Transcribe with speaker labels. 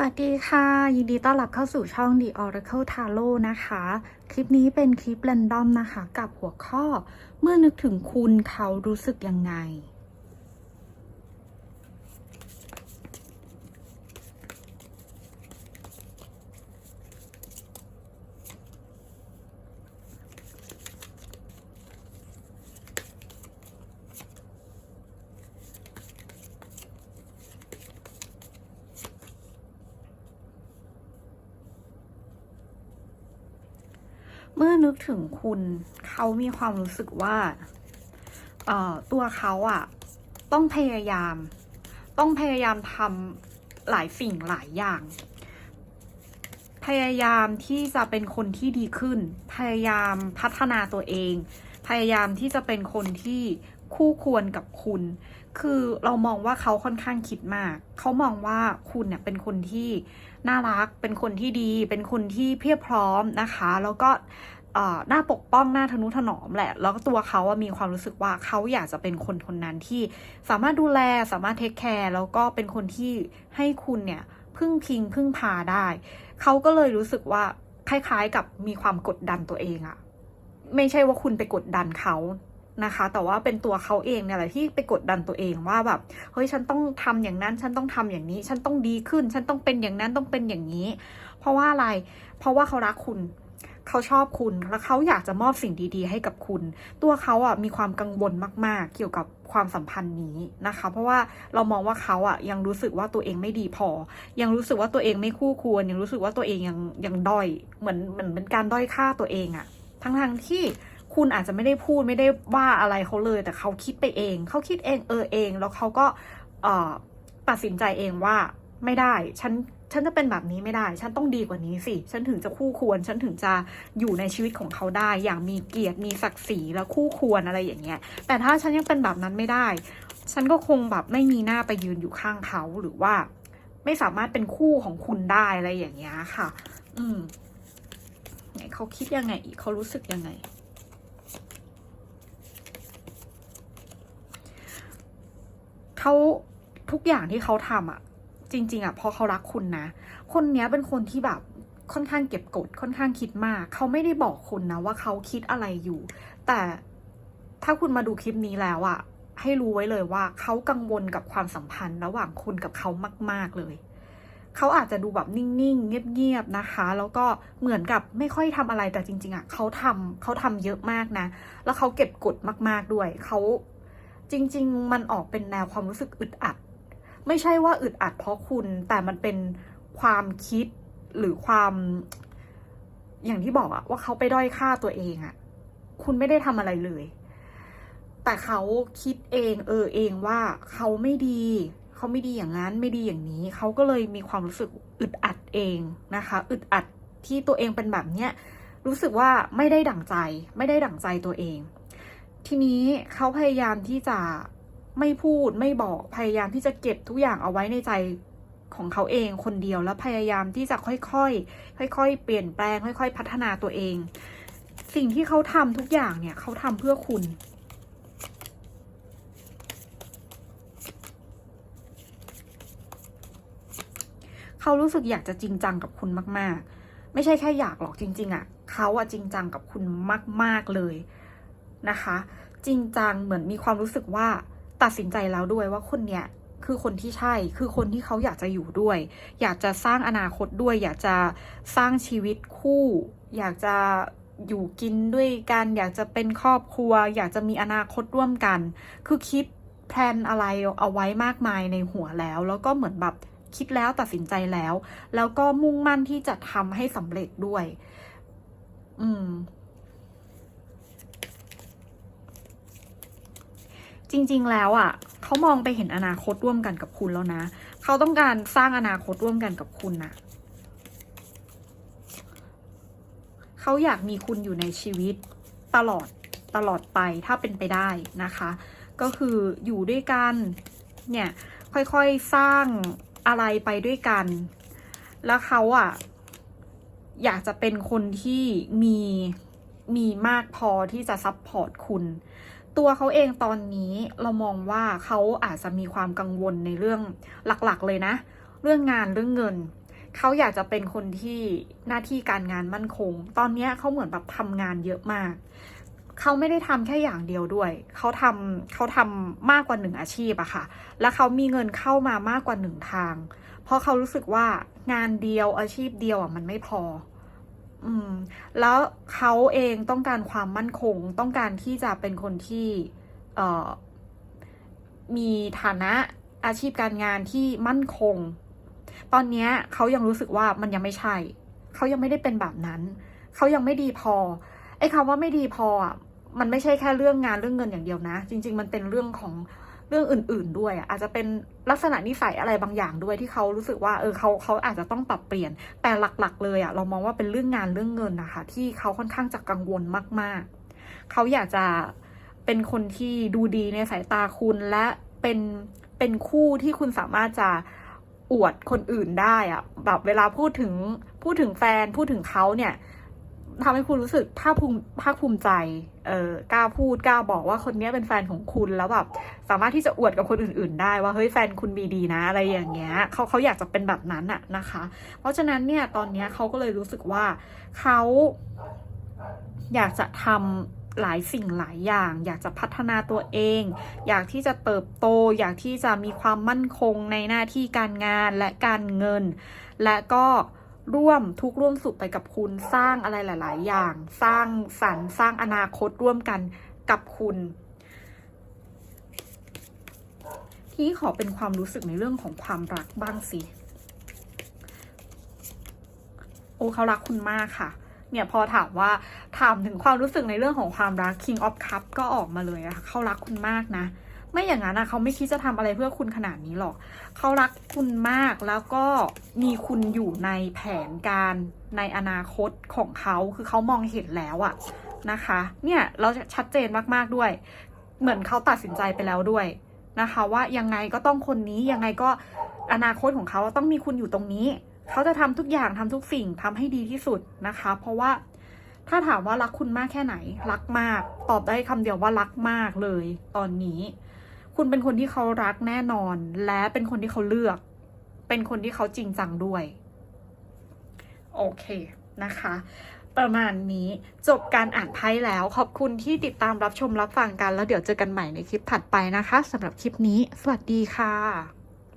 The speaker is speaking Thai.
Speaker 1: สวัสดีค่ะ ยินดีต้อนรับเข้าสู่ช่อง The Oracle Tarot นะคะ คลิปนี้เป็นคลิปแรนดอมนะคะ กับหัวข้อ เมื่อนึกถึงคุณเขารู้สึกยังไง เมื่อนึกถึงคุณเขามีความรู้สึกว่าเออตัวเขาอะต้องพยายาม ต้องพยายามทำหลายสิ่งหลายอย่าง พยายามที่จะเป็นคนที่ดีขึ้น พยายามพัฒนาตัวเอง พยายามที่จะเป็นคนที่ คู่ควรกับคุณ คือเรามองว่าเขาค่อนข้างคิดมาก เขามองว่าคุณเนี่ยเป็นคนที่น่ารัก เป็นคนที่ดี เป็นคนที่เพียบพร้อมนะคะ แล้วก็อ่อหน้าปกป้องหน้าทนุถนอมแหละ แล้วก็ตัวเขาอะมีความรู้สึกว่าเขาอยากจะเป็นคนคนนั้นที่สามารถดูแลสามารถเทคแคร์แล้วก็เป็นคนที่ให้คุณเนี่ยพึ่งพิงพึ่งพาได้ เขาก็เลยรู้สึกว่าคล้ายๆกับมีความกดดันตัวเองอะไม่ใช่ว่าคุณไปกดดันเขา นะคะ แต่ว่าเป็นตัวเขาเองเนี่ยแหละที่ไปกดดันตัวเองว่าแบบเฮ้ยฉันต้องทำอย่างนั้น ฉันต้องทำอย่างนี้ ฉันต้องดีขึ้น ฉันต้องเป็นอย่างนั้นต้องเป็นอย่างนี้ เพราะว่าอะไร เพราะว่าเขารักคุณเขาชอบคุณแล้วเขาอยากจะมอบสิ่งดีๆ ให้กับคุณ ตัวเขาอะมีความกังวลมาก ๆ เกี่ยวกับความสัมพันธ์นี้นะคะ เพราะว่าเรามองว่าเขาอะยังรู้สึกว่าตัวเองไม่ดีพอ ยังรู้สึกว่าตัวเองไม่คู่ควร ยังรู้สึกว่าตัวเองยังยังด้อยเหมือนเหมือนเป็นการด้อยค่าตัวเองอะ ทั้งๆที่ คุณอาจจะไม่ได้พูดไม่ได้ว่าอะไรเขาเลย แต่เขาคิดไปเอง เขาคิดเองเออเอง แล้วเขาก็เออตัดสินใจเองว่าไม่ได้ ฉันฉันจะเป็นแบบนี้ไม่ได้ ฉันต้องดีกว่านี้สิ ฉันถึงจะคู่ควร ฉันถึงจะอยู่ในชีวิตของเขาได้ อย่างมีเกียรติ มีศักดิ์ศรี และคู่ควรอะไรอย่างเงี้ย แต่ถ้าฉันยังเป็นแบบนั้นไม่ได้ ฉันก็คงแบบไม่มีหน้าไปยืนอยู่ข้างเขา หรือว่า ไม่สามารถเป็นคู่ของคุณได้อะไรอย่างเงี้ยค่ะ อืม ไหนเขาคิดยังไงอีกเขารู้สึกยังไง เขาทุกอย่างที่เขาทำอะ จริง ๆอะเพราะเขารักคุณนะ คนเนี้ยเป็นคนที่แบบค่อนข้างเก็บกดค่อนข้างคิดมาก เขาไม่ได้บอกคุณนะว่าเขาคิดอะไรอยู่ แต่ถ้าคุณมาดูคลิปนี้แล้วอะให้รู้ไว้เลยว่าเขากังวลกับความสัมพันธ์ระหว่างคุณกับเขามาก ๆเลย เขาอาจจะดูแบบนิ่งๆ เงียบๆนะคะ แล้วก็เหมือนกับไม่ค่อยทำอะไรแต่จริง ๆอะเขาทำเขาทำเยอะมากนะ แล้วเขาเก็บกดมาก ๆด้วยเขา จริง ๆ มันออกเป็นแนวความรู้สึกอึดอัด ไม่ใช่ว่าอึดอัดเพราะคุณ แต่มันเป็นความคิดหรือความอย่างที่บอกอะว่าเขาไปด้อยค่าตัวเองอะคุณไม่ได้ทำอะไรเลย แต่เขาคิดเอง เออเองว่าเขาไม่ดี เขาไม่ดีอย่างนั้นไม่ดีอย่างนี้ เขาก็เลยมีความรู้สึกอึดอัดเองนะคะ อึดอัดที่ตัวเองเป็นแบบเนี้ยรู้สึกว่าไม่ได้ดั่งใจ ไม่ได้ดั่งใจตัวเอง ทีนี้เขาพยายามที่จะไม่พูดไม่บอกพยายามที่จะเก็บทุกอย่างเอาไว้ในใจของเขาเองคนเดียวแล้วพยายามที่จะค่อยๆ ค่อย ๆ เปลี่ยนแปลง ค่อย ๆ พัฒนาตัวเอง สิ่งที่เขาทำทุกอย่างเนี่ยเขาทำเพื่อคุณ เขารู้สึกอยากจะจริงจังกับคุณมาก ๆ ไม่ใช่แค่อยากหรอกจริง ๆอะ่ะเขาอะจริงจังกับคุณมาก ๆเลย นะคะ จริงจังเหมือนมีความรู้สึกว่าตัดสินใจแล้วด้วยว่าคนเนี้ยคือคนที่ใช่คือคนที่เขาอยากจะอยู่ด้วย อยากจะสร้างอนาคตด้วย อยากจะสร้างชีวิตคู่ อยากจะอยู่กินด้วยกัน อยากจะเป็นครอบครัว อยากจะมีอนาคตร่วมกัน คือคิดแพลนอะไรเอาไว้มากมายในหัวแล้ว แล้วก็เหมือนแบบคิดแล้วตัดสินใจแล้ว แล้วก็มุ่งมั่นที่จะทำให้สำเร็จด้วย อืม จริงๆ แล้วอะ่ะเขามองไปเห็นอนาคตร่วมกันกับคุณแล้วนะเขาต้องการสร้างอนาคตร่วมกันกับคุณนะเขาอยากมีคุณอยู่ในชีวิตตลอดตลอดไปถ้าเป็นไปได้นะคะ ก็คืออยู่ด้วยกันเนี่ยค่อยๆสร้างอะไรไปด้วยกัน แล้วเขาอะ่ะอยากจะเป็นคนที่มีมีมากพอที่จะซัพพอร์ตคุณ ตัวเขาเองตอนนี้เรามองว่าเขาอาจจะมีความกังวลในเรื่องหลักๆ เลยนะ เรื่องงานเรื่องเงินเขาอยากจะเป็นคนที่หน้าที่การงานมั่นคง ตอนนี้เขาเหมือนแบบทำงานเยอะมากเขาไม่ได้ทำแค่อย่างเดียวด้วย เขาทำเขาทำมากกว่าหนึ่งอาชีพอะค่ะ และเขามีเงินเข้ามามากกว่าหนึ่งทาง เพราะเขารู้สึกว่างานเดียวอาชีพเดียวอะมันไม่พอ อืม แล้วเขาเองต้องการความมั่นคง ต้องการที่จะเป็นคนที่เอ่อมีฐานะอาชีพการงานที่มั่นคง ตอนนี้เขายังรู้สึกว่ามันยังไม่ใช่ เขายังไม่ได้เป็นแบบนั้น เขายังไม่ดีพอ ไอ้คำว่าไม่ดีพออะ มันไม่ใช่แค่เรื่องงานเรื่องเงินอย่างเดียวนะ จริง ๆ มันเป็นเรื่องของ เรื่องอื่น ๆด้วยอะอาจจะเป็นลักษณะนิสัยอะไรบางอย่างด้วยที่เขารู้สึกว่าเออเขาเขาอาจจะต้องปรับเปลี่ยน แต่หลักๆ เลยอะเรามองว่าเป็นเรื่องงานเรื่องเงินนะคะ ที่เขาค่อนข้างจะกังวลมาก ๆ เขาอยากจะเป็นคนที่ดูดีในสายตาคุณและเป็นเป็นคู่ที่คุณสามารถจะอวดคนอื่นได้อะแบบเวลาพูดถึงพูดถึงแฟนพูดถึงเขาเนี่ย ทำให้คุณรู้สึกภาคภูมิภาคภูมิใจ เออกล้าพูดกล้าบอกว่าคนนี้เป็นแฟนของคุณแล้วแบบสามารถที่จะอวดกับคนอื่น ๆ ได้ว่าเฮ้ยแฟนคุณมีดีนะอะไรอย่างเงี้ยเขาเขาอยากจะเป็นแบบนั้นอะนะคะ เพราะฉะนั้นเนี่ยตอนเนี้ยเขาก็เลยรู้สึกว่าเขาอยากจะทำหลายสิ่งหลายอย่าง อยากจะพัฒนาตัวเอง อยากที่จะเติบโต อยากที่จะมีความมั่นคงในหน้าที่การงานและการเงิน และก็ ร่วมทุกร่วมสุขไปกับคุณสร้างอะไรหลาย ๆ อย่าง สร้างสรรค์สร้างอนาคตร่วมกันกับคุณที่ขอเป็นความรู้สึกในเรื่องของความรักบ้างสิโอ้เขารักคุณมากค่ะ เนี่ยพอถามว่าถามถึงความรู้สึกในเรื่องของความรัก King of Cup ก็ออกมาเลยอะค่ะเขารักคุณมากนะ ไม่อย่างนั้นนะเขาไม่คิดจะทำอะไรเพื่อคุณขนาดนี้หรอก เขารักคุณมากแล้วก็มีคุณอยู่ในแผนการในอนาคตของเขาคือเขามองเห็นแล้วอะนะคะ เนี่ยเราชัดเจนมากๆด้วย เหมือนเขาตัดสินใจไปแล้วด้วยนะคะ ว่ายังไงก็ต้องคนนี้ยังไงก็อนาคตของเขาต้องมีคุณอยู่ตรงนี้ เขาจะทำทุกอย่างทำทุกสิ่งทำให้ดีที่สุดนะคะ เพราะว่าถ้าถามว่ารักคุณมากแค่ไหน รักมาก ตอบได้คำเดียวว่ารักมากเลย ตอนนี้ คุณเป็นคนที่เขารักแน่นอน และเป็นคนที่เขาเลือก เป็นคนที่เขาจริงจังด้วย โอเคนะคะ ประมาณนี้จบการอ่านไพ่แล้ว ขอบคุณที่ติดตามรับชมรับฟังกัน แล้วเดี๋ยวเจอกันใหม่ในคลิปถัดไปนะคะสำหรับคลิปนี้ สวัสดีค่ะ